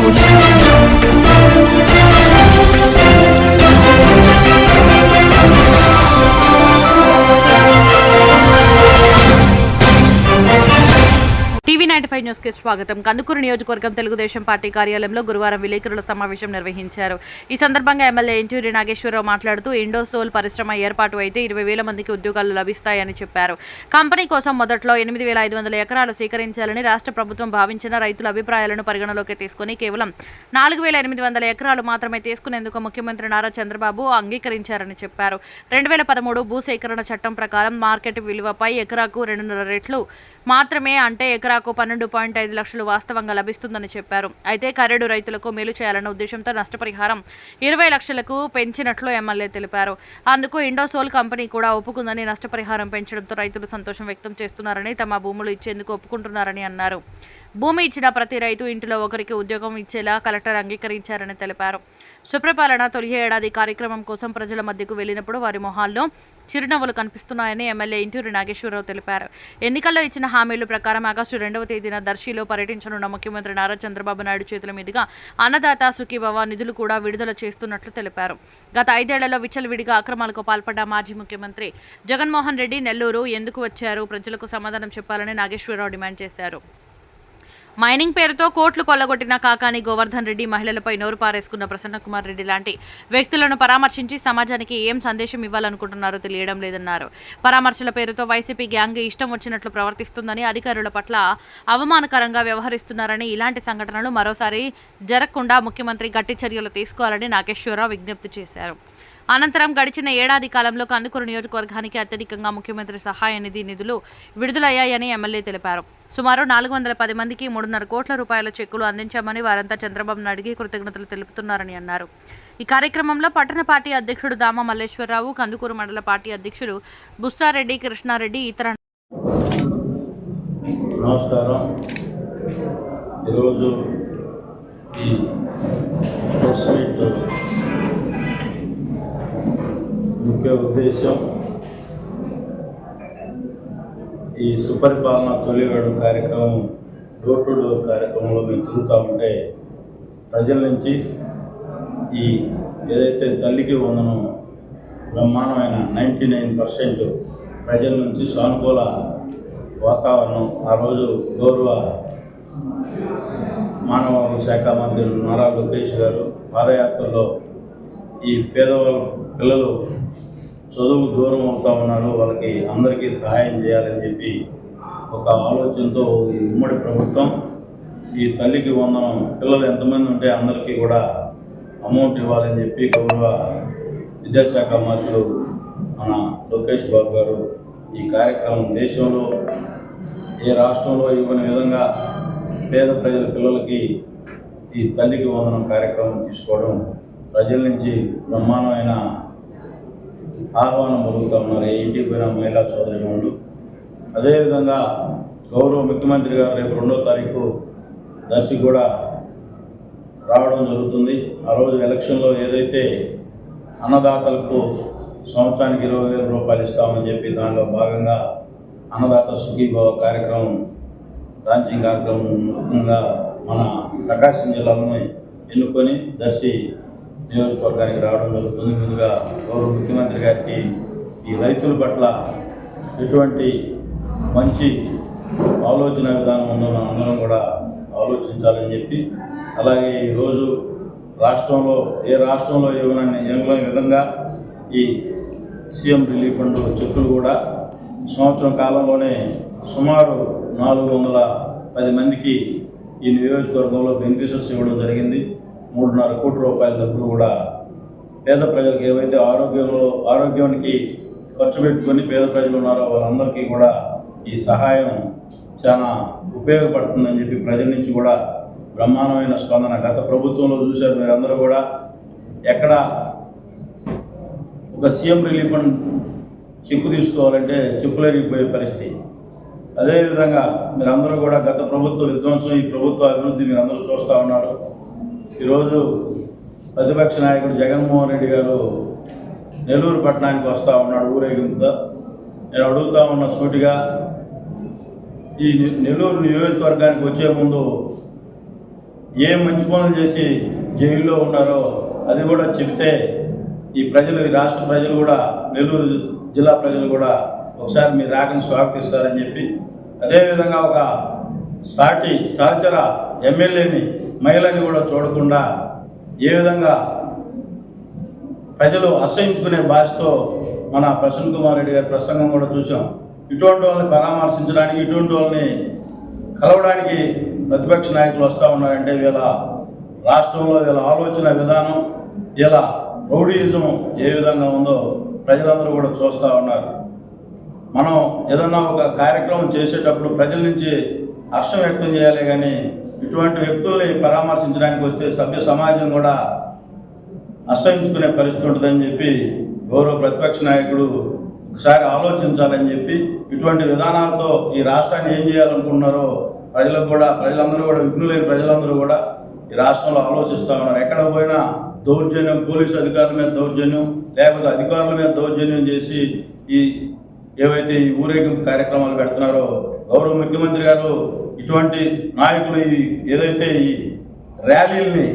Saúde. న్యూస్కి స్వాగతం. కందుకూరు నియోజకవర్గం తెలుగుదేశం పార్టీ కార్యాలయంలో గురువారం విలేకరుల సమావేశం నిర్వహించారు. ఈ సందర్భంగా ఎమ్మెల్యే ఎంటూరి నాగేశ్వరరావు మాట్లాడుతూ ఇండోసోల్ పరిశ్రమ ఏర్పాటు అయితే ఇరవై వేల మందికి ఉద్యోగాలు లభిస్తాయని చెప్పారు. కంపెనీ కోసం మొదట్లో ఎనిమిది వేల ఐదు వందల ఎకరాలు సేకరించాలని రాష్ట్ర ప్రభుత్వం భావించిన రైతుల అభిప్రాయాలను పరిగణలోకి తీసుకుని కేవలం నాలుగు వేల ఎనిమిది వందల ఎకరాలు మాత్రమే తీసుకునేందుకు ముఖ్యమంత్రి నారా చంద్రబాబు అంగీకరించారని చెప్పారు. రెండు వేల పదమూడు భూసేకరణ చట్టం ప్రకారం మార్కెట్ విలువపై ఎకరాకు రెండున్నర రెట్లు మాత్రమే అంటే ఎకరాకు పన్నెండు పాయింట్ ఐదు లక్షలు వాస్తవంగా లభిస్తుందని చెప్పారు. అయితే కరెడు రైతులకు మేలు చేయాలన్న ఉద్దేశంతో నష్టపరిహారం ఇరవై లక్షలకు పెంచినట్లు ఎమ్మెల్యే తెలిపారు. అందుకు ఇండోసోల్ కంపెనీ కూడా ఒప్పుకుందని నష్టపరిహారం పెంచడంతో రైతులు సంతోషం వ్యక్తం చేస్తున్నారని తమ భూములు ఇచ్చేందుకు ఒప్పుకుంటున్నారని అన్నారు. భూమి ఇచ్చిన ప్రతి రైతు ఇంటిలో ఒకరికి ఉద్యోగం ఇచ్చేలా కలెక్టర్ అంగీకరించారని తెలిపారు. సుప్రపాలన తొలి ఏడాది కార్యక్రమం కోసం ప్రజల మధ్యకు వెళ్ళినప్పుడు వారి మొహాల్లో చిరునవ్వులు కనిపిస్తున్నాయని ఎమ్మెల్యే ఇంటూరి నాగేశ్వరరావు తెలిపారు. ఎన్నికల్లో ఇచ్చిన హామీల ప్రకారం ఆగస్టు రెండవ తేదీన దర్శిలో పర్యటించనున్న ముఖ్యమంత్రి నారా చంద్రబాబు నాయుడు చేతుల మీదుగా అన్నదాత సుఖీభవ నిధులు కూడా విడుదల చేస్తున్నట్లు తెలిపారు. గత ఐదేళ్ళలో విచ్చలవిడిగా అక్రమాలకు పాల్పడ్డ మాజీ ముఖ్యమంత్రి జగన్మోహన్ రెడ్డి నెల్లూరు ఎందుకు వచ్చారు? ప్రజలకు సమాధానం చెప్పాలని నాగేశ్వరరావు డిమాండ్ చేశారు. మైనింగ్ పేరుతో కోట్లు కొల్లగొట్టిన కాకాని గోవర్ధన్ రెడ్డి మహిళలపై నోరు పారేసుకున్న ప్రసన్నకుమార్ రెడ్డి లాంటి వ్యక్తులను పరామర్శించి సమాజానికి ఏం సందేశం ఇవ్వాలనుకుంటున్నారో తెలియడం లేదన్నారు. పరామర్శల పేరుతో వైసీపీ గ్యాంగ్ ఇష్టం వచ్చినట్లు ప్రవర్తిస్తుందని అధికారుల పట్ల అవమానకరంగా వ్యవహరిస్తున్నారని ఇలాంటి సంఘటనలు మరోసారి జరగకుండా ముఖ్యమంత్రి గట్టి చర్యలు తీసుకోవాలని నాగేశ్వరరావు విజ్ఞప్తి చేశారు. అనంతరం గడిచిన ఏడాది కాలంలో కందుకూరు నియోజకవర్గానికి అత్యధికంగా ముఖ్యమంత్రి సహాయ నిధి నిధులు విడుదలయ్యాయని ఎమ్మెల్యే తెలిపారు. సుమారు నాలుగు వందల పది మందికి మూడున్నర కోట్ల రూపాయల చెక్కులు అందించామని వారంతా చంద్రబాబు నాయుడికి కృతజ్ఞతలు తెలుపుతున్నారని అన్నారు. ఈ కార్యక్రమంలో పట్టణ పార్టీ అధ్యక్షుడు దామ మల్లేశ్వరరావు కందుకూరు మండల పార్టీ అధ్యక్షుడు బుస్సారెడ్డి కృష్ణారెడ్డి ఇతర నమస్కారం. ఈరోజు ఈ ప్రెస్ మీట్ ముఖ్య ఉద్దేశం ఈ సుపరిపాలన తొలివేడు కార్యక్రమం డోర్ టు డోర్ కార్యక్రమంలో మేము తిరుగుతూ ఉంటే ప్రజల నుంచి ఈ ఏదైతే తల్లికి వందనం బ్రహ్మాండమైన నైంటీ నైన్ పర్సెంట్ ప్రజల నుంచి సానుకూల వాతావరణం ఆ రోజు గౌరవ మానవ శాఖ మంత్రి నారా లోకేష్ గారు పాదయాత్రలో ఈ పేదవాళ్ళ పిల్లలు చదువు దూరం అవుతా ఉన్నారు. వాళ్ళకి అందరికీ సహాయం చేయాలని చెప్పి ఒక ఆలోచనతో ఈ ఉమ్మడి ప్రభుత్వం ఈ తల్లికి వందనం పిల్లలు ఎంతమంది ఉంటే అందరికీ కూడా అమౌంట్ ఇవ్వాలని చెప్పి గౌరవ విద్యాశాఖ మంత్రులు మన లోకేష్ బాబు గారు ఈ కార్యక్రమం దేశంలో ఏ రాష్ట్రంలో ఇవ్వని విధంగా పేద ప్రజల పిల్లలకి ఈ తల్లికి వందనం కార్యక్రమం తీసుకోవడం ప్రజల నుంచి బ్రహ్మాండమైన ఆహ్వానం పలుకుతా ఉన్నారు. ఇంటికి పోయిన మహిళా సోదరిమణులు అదేవిధంగా గౌరవ ముఖ్యమంత్రి గారు రేపు రెండో తారీఖు దర్శి కూడా రావడం జరుగుతుంది. ఆ రోజు ఎలక్షన్లో ఏదైతే అన్నదాతలకు సంవత్సరానికి ఇరవై వేల రూపాయలు ఇస్తామని చెప్పి దానిలో భాగంగా అన్నదాత సుఖీభవ కార్యక్రమం లాంచింగ్ కార్యక్రమం ముఖ్యంగా మన ప్రకాశం జిల్లాలోనే ఎన్నుకొని దర్శి నియోజకవర్గానికి రావడం జరుగుతుంది. ముందుగా గౌరవ ముఖ్యమంత్రి గారికి ఈ రైతుల పట్ల ఎటువంటి మంచి ఆలోచన విధానం ఉందో అందరం కూడా ఆలోచించాలని చెప్పి అలాగే ఈరోజు రాష్ట్రంలో ఏ రాష్ట్రంలో ఇవ్వనని ఇవ్వలేని విధంగా ఈ సీఎం రిలీఫ్ ఫండ్ చెక్కులు కూడా సంవత్సరం కాలంలోనే సుమారు నాలుగు వందల పది మందికి ఈ నియోజకవర్గంలో బెనిఫిషర్స్ ఇవ్వడం జరిగింది. మూడున్నర కోటి రూపాయల డబ్బులు కూడా పేద ప్రజలకు ఏవైతే ఆరోగ్యంలో ఆరోగ్యానికి ఖర్చు పెట్టుకొని పేద ప్రజలు ఉన్నారో వాళ్ళందరికీ కూడా ఈ సహాయం చాలా ఉపయోగపడుతుందని చెప్పి ప్రజల నుంచి కూడా బ్రహ్మాండమైన స్పందన. గత ప్రభుత్వంలో చూశారు మీరందరూ కూడా. ఎక్కడ ఒక సీఎం రిలీఫ్ ఫండ్ చెక్కు తీసుకోవాలంటే చెప్పులేరిగిపోయే పరిస్థితి. అదేవిధంగా మీరందరూ కూడా గత ప్రభుత్వ విధ్వంసం ఈ ప్రభుత్వ అభివృద్ధి మీరందరూ చూస్తూ ఉన్నారు. ఈరోజు ప్రతిపక్ష నాయకుడు జగన్మోహన్ రెడ్డి గారు నెల్లూరు పట్టణానికి వస్తూ ఉన్నాడు ఊరేగింపుతో నేను అడుగుతా ఉన్న సూటిగా ఈ నెల్లూరు నియోజకవర్గానికి వచ్చే ముందు ఏం మంచి పనులు చేసి జైల్లో ఉన్నారో అది కూడా చెబితే ఈ ప్రజలు ఈ రాష్ట్ర ప్రజలు కూడా నెల్లూరు జిల్లా ప్రజలు కూడా ఒకసారి మీ రాకని స్వాగతిస్తారని చెప్పి అదేవిధంగా ఒక సాటి సహచర ఎమ్మెల్యేని మహిళని కూడా చూడకుండా ఏ విధంగా ప్రజలు అసహించుకునే భాషతో మన ప్రసన్న కుమార్ రెడ్డి గారి ప్రసంగం కూడా చూసాం ఇటువంటి వాళ్ళని పరామర్శించడానికి ఇటువంటి వాళ్ళని కలవడానికి ప్రతిపక్ష నాయకులు వస్తూ ఉన్నారంటే వీళ్ళ రాష్ట్రంలో వీళ్ళ ఆలోచన విధానం ఇలా రౌడీయిజం ఏ విధంగా ఉందో ప్రజలందరూ కూడా చూస్తూ ఉన్నారు. మనం ఏదన్నా ఒక కార్యక్రమం చేసేటప్పుడు ప్రజల నుంచి హర్షం వ్యక్తం చేయాలి కానీ ఇటువంటి వ్యక్తుల్ని పరామర్శించడానికి వస్తే సభ్య సమాజం కూడా అసహించుకునే పరిస్థితి ఉంటుందని చెప్పి గౌరవ ప్రతిపక్ష నాయకుడు ఒకసారి ఆలోచించాలని చెప్పి ఇటువంటి విధానాలతో ఈ రాష్ట్రాన్ని ఏం చేయాలనుకుంటున్నారో ప్రజలకు కూడా ప్రజలందరూ కూడా విఘ్నులైన ప్రజలందరూ కూడా ఈ రాష్ట్రంలో ఆలోచిస్తూ ఉన్నారు. ఎక్కడ పోయినా దౌర్జన్యం పోలీసు అధికారుల మీద దౌర్జన్యం లేకపోతే అధికారుల మీద దౌర్జన్యం చేసి ఈ ఏవైతే ఈ ఊరేగింపు కార్యక్రమాలు పెడుతున్నారో గౌరవ ముఖ్యమంత్రి గారు ఇటువంటి నాయకులు ఏదైతే ఈ ర్యాలీల్ని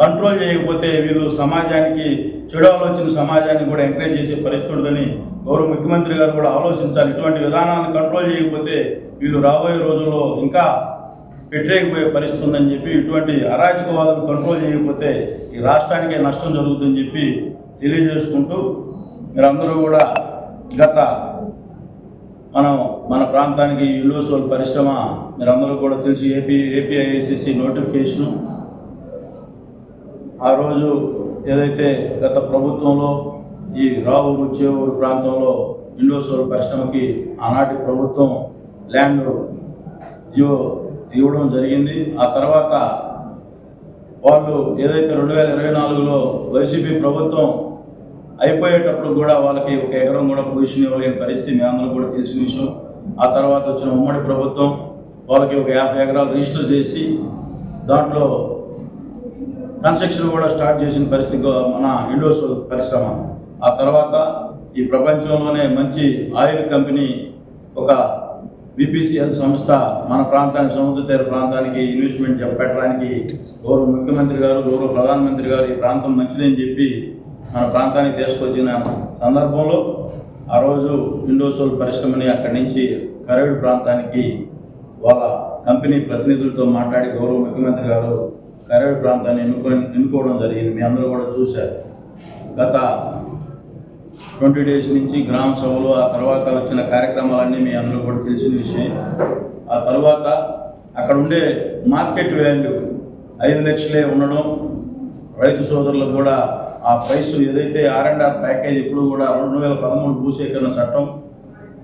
కంట్రోల్ చేయకపోతే వీళ్ళు సమాజానికి చెడు ఆలోచన సమాజాన్ని కూడా ఎంకరేజ్ చేసే పరిస్థితి ఉంటుందని గౌరవ ముఖ్యమంత్రి గారు కూడా ఆలోచించాలి. ఇటువంటి విధానాలను కంట్రోల్ చేయకపోతే వీళ్ళు రాబోయే రోజుల్లో ఇంకా పెట్టలేకపోయే పరిస్థితి ఉందని చెప్పి ఇటువంటి అరాచకవాదం కంట్రోల్ చేయకపోతే ఈ రాష్ట్రానికే నష్టం జరుగుతుందని చెప్పి తెలియజేసుకుంటూ మీరందరూ కూడా గత మనం మన ప్రాంతానికి యూనివర్సల్ పరిశ్రమ మీరందరూ కూడా తెలిసి ఏపీ ఏపీఐఏసిసి నోటిఫికేషను ఆ రోజు ఏదైతే గత ప్రభుత్వంలో ఈ రావూరు చేవూరు ప్రాంతంలో ఇండోసోల్ పరిశ్రమకి ఆనాటి ప్రభుత్వం ల్యాండ్ జియో ఇవ్వడం జరిగింది. ఆ తర్వాత వాళ్ళు ఏదైతే రెండు వేల ఇరవై నాలుగులో వైసీపీ ప్రభుత్వం అయిపోయేటప్పుడు కూడా వాళ్ళకి ఒక ఎకరం కూడా పొజిషన్ ఇవ్వలేని పరిస్థితి మీ అందరూ కూడా తెలిసిన విషయం. ఆ తర్వాత వచ్చిన ఉమ్మడి ప్రభుత్వం వాళ్ళకి ఒక యాభై ఎకరాలు రిజిస్టర్ చేసి దాంట్లో కన్స్ట్రక్షన్ కూడా స్టార్ట్ చేసిన పరిస్థితి మన ఇండోస్ పరిశ్రమ. ఆ తర్వాత ఈ ప్రపంచంలోనే మంచి ఆయిల్ కంపెనీ ఒక బీపీసీఎల్ సంస్థ మన ప్రాంతానికి సముద్ర తీర ప్రాంతానికి ఇన్వెస్ట్మెంట్ పెట్టడానికి గౌరవ ముఖ్యమంత్రి గారు గౌరవ ప్రధానమంత్రి గారు ఈ ప్రాంతం మంచిదని చెప్పి మన ప్రాంతానికి తీసుకొచ్చిన సందర్భంలో ఆ రోజు ఇండోసోల్ పరిశ్రమని అక్కడి నుంచి కరేడు ప్రాంతానికి వాళ్ళ కంపెనీ ప్రతినిధులతో మాట్లాడి గౌరవ ముఖ్యమంత్రి గారు కరేడు ప్రాంతాన్ని ఎన్నుకొని ఎన్నుకోవడం జరిగింది. మీ అందరూ కూడా చూశారు. గత ట్వంటీ డేస్ నుంచి గ్రామ సభలు ఆ తర్వాత వచ్చిన కార్యక్రమాలన్నీ మీ అందరూ కూడా తెలిసిన విషయం. ఆ తర్వాత అక్కడ ఉండే మార్కెట్ వాల్యూ ఐదు లక్షలే ఉండడం రైతు సోదరులకు కూడా ఆ ప్రైస్ ఏదైతే ఆర్ అండ్ ఆర్ ప్యాకేజ్ ఇప్పుడు కూడా రెండు వేల పదమూడు భూసేకరణ చట్టం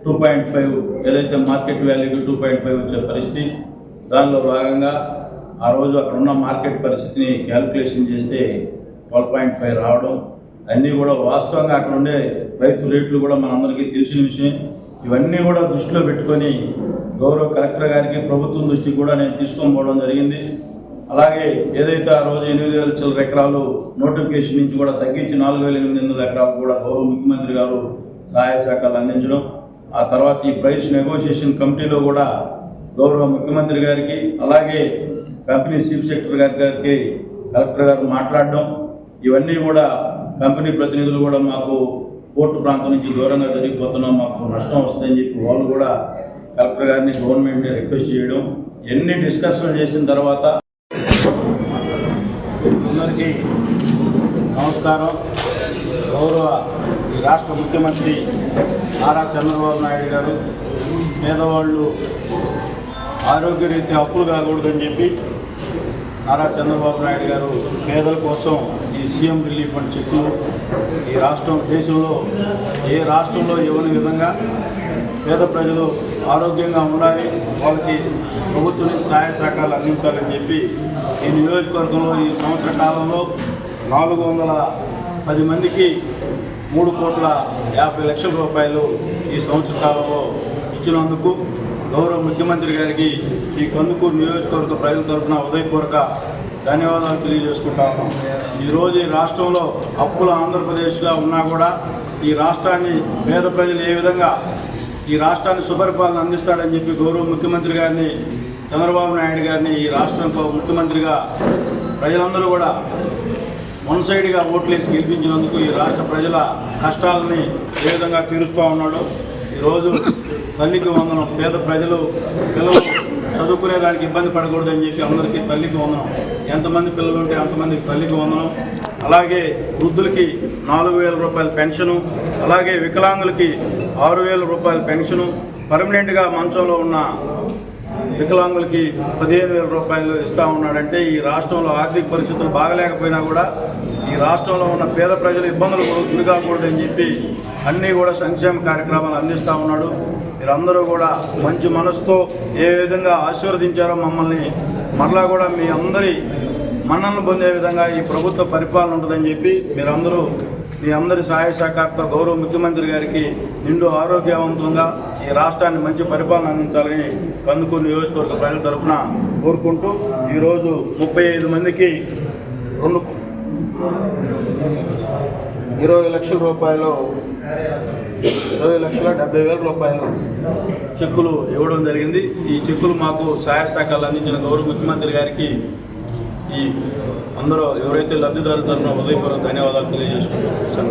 టూ పాయింట్ ఫైవ్ ఏదైతే మార్కెట్ వాల్యూకి టూ పాయింట్ ఫైవ్ వచ్చే పరిస్థితి దానిలో భాగంగా ఆ రోజు అక్కడ ఉన్న మార్కెట్ పరిస్థితిని క్యాలిక్యులేషన్ చేస్తే ట్వెల్వ్ పాయింట్ ఫైవ్ రావడం. అన్నీ కూడా వాస్తవంగా అక్కడ ఉండే రైతు రేట్లు కూడా మనందరికీ తెలిసిన విషయం ఇవన్నీ కూడా దృష్టిలో పెట్టుకొని గౌరవ కలెక్టర్ గారికి ప్రభుత్వం దృష్టికి కూడా నేను తీసుకొని పోవడం జరిగింది. అలాగే ఏదైతే ఆ రోజు ఎనిమిది వేల చిల్లర ఎకరాలు నోటిఫికేషన్ నుంచి కూడా తగ్గించి నాలుగు వేల ఎనిమిది వందల ఎకరాలు కూడా గౌరవ ముఖ్యమంత్రి గారు సహాయ శాఖలు అందించడం ఆ తర్వాత ఈ ప్రైస్ నెగోషియేషన్ కమిటీలో కూడా గౌరవ ముఖ్యమంత్రి గారికి అలాగే కంపెనీ చీఫ్ సెక్రటరీ గారి గారికి కలెక్టర్ గారు మాట్లాడడం ఇవన్నీ కూడా కంపెనీ ప్రతినిధులు కూడా మాకు పోర్టు ప్రాంతం నుంచి దూరంగా జరిగిపోతున్నాం మాకు నష్టం వస్తుందని చెప్పి వాళ్ళు కూడా కలెక్టర్ గారిని గవర్నమెంట్ని రిక్వెస్ట్ చేయడం ఎన్ని డిస్కషన్లు చేసిన తర్వాత అందరికీ నమస్కారం. గౌరవ ఈ రాష్ట్ర ముఖ్యమంత్రి నారా చంద్రబాబు నాయుడు గారు పేదవాళ్ళు ఆరోగ్యరీత్యా అప్పులు కాకూడదని చెప్పి నారా చంద్రబాబు నాయుడు గారు పేదల కోసం ఈ సీఎం రిలీఫ్ ఫండ్ చెక్కు ఈ రాష్ట్రం దేశంలో ఏ రాష్ట్రంలో ఇవ్వని విధంగా పేద ప్రజలు ఆరోగ్యంగా ఉండాలి వాళ్ళకి ప్రభుత్వం నుంచి సహాయ సహకారాలు అందించాలని చెప్పి ఈ నియోజకవర్గంలో ఈ సంవత్సర కాలంలో నాలుగు వందల పది మందికి మూడు కోట్ల యాభై లక్షల రూపాయలు ఈ సంవత్సర కాలంలో ఇచ్చినందుకు గౌరవ ముఖ్యమంత్రి గారికి ఈ కందుకూరు నియోజకవర్గ ప్రజల తరఫున ఉదయపూర్వక ధన్యవాదాలు తెలియజేసుకుంటా ఉన్నాం. ఈరోజు ఈ రాష్ట్రంలో అప్పుల ఆంధ్రప్రదేశ్లో ఉన్నా కూడా ఈ రాష్ట్రాన్ని పేద ప్రజలు ఏ విధంగా ఈ రాష్ట్రాన్ని సుపరిపాలన అందిస్తాడని చెప్పి గౌరవ ముఖ్యమంత్రి గారిని చంద్రబాబు నాయుడు గారిని ఈ రాష్ట్రం ముఖ్యమంత్రిగా ప్రజలందరూ కూడా వన్ సైడ్గా ఓట్లేసి గెలిపించినందుకు ఈ రాష్ట్ర ప్రజల కష్టాలని ఏ విధంగా తీరుస్తూ ఉన్నాడు ఈరోజు తల్లికి వందనం పేద ప్రజలు పిల్లలు చదువుకునే దానికి ఇబ్బంది పడకూడదని చెప్పి అందరికీ తల్లికి వందనం. ఎంతమంది పిల్లలు ఉంటే అంతమందికి తల్లికి వందనం. అలాగే వృద్ధులకి నాలుగు వేల రూపాయల పెన్షను అలాగే వికలాంగులకి ఆరు వేల రూపాయల పెన్షను పర్మనెంట్గా మంచంలో ఉన్న వికలాంగులకి పదిహేను వేల రూపాయలు ఇస్తూ ఉన్నాడంటే ఈ రాష్ట్రంలో ఆర్థిక పరిస్థితులు బాగలేకపోయినా కూడా ఈ రాష్ట్రంలో ఉన్న పేద ప్రజలు ఇబ్బందులు గురి కాకూడదని చెప్పి అన్నీ కూడా సంక్షేమ కార్యక్రమాలు అందిస్తూ ఉన్నాడు. మీరందరూ కూడా మంచి మనసుతో ఏ విధంగా ఆశీర్వదించారో మమ్మల్ని మరలా కూడా మీ అందరి మన్నలను పొందే విధంగా ఈ ప్రభుత్వ పరిపాలన ఉంటుందని చెప్పి మీరందరూ మీ అందరి సహాయ సహకారంతో గౌరవ ముఖ్యమంత్రి గారికి నిండు ఆరోగ్యవంతంగా ఈ రాష్ట్రాన్ని మంచి పరిపాలన అందించాలని కందుకూరు నియోజకవర్గ ప్రజల తరఫున కోరుకుంటూ ఈరోజు ముప్పై ఐదు మందికి రెండు ఇరవై లక్షల రూపాయలు ఇరవై లక్షల డెబ్బై వేల రూపాయలు చెక్కులు ఇవ్వడం జరిగింది. ఈ చెక్కులు మాకు సహాయ శాఖలు అందించిన గౌరవ ముఖ్యమంత్రి గారికి ఈ అందరూ ఎవరైతే లబ్ధిదారులు తరఫున ఉదయపూర్వక ధన్యవాదాలు తెలియజేసుకుంటున్నాం.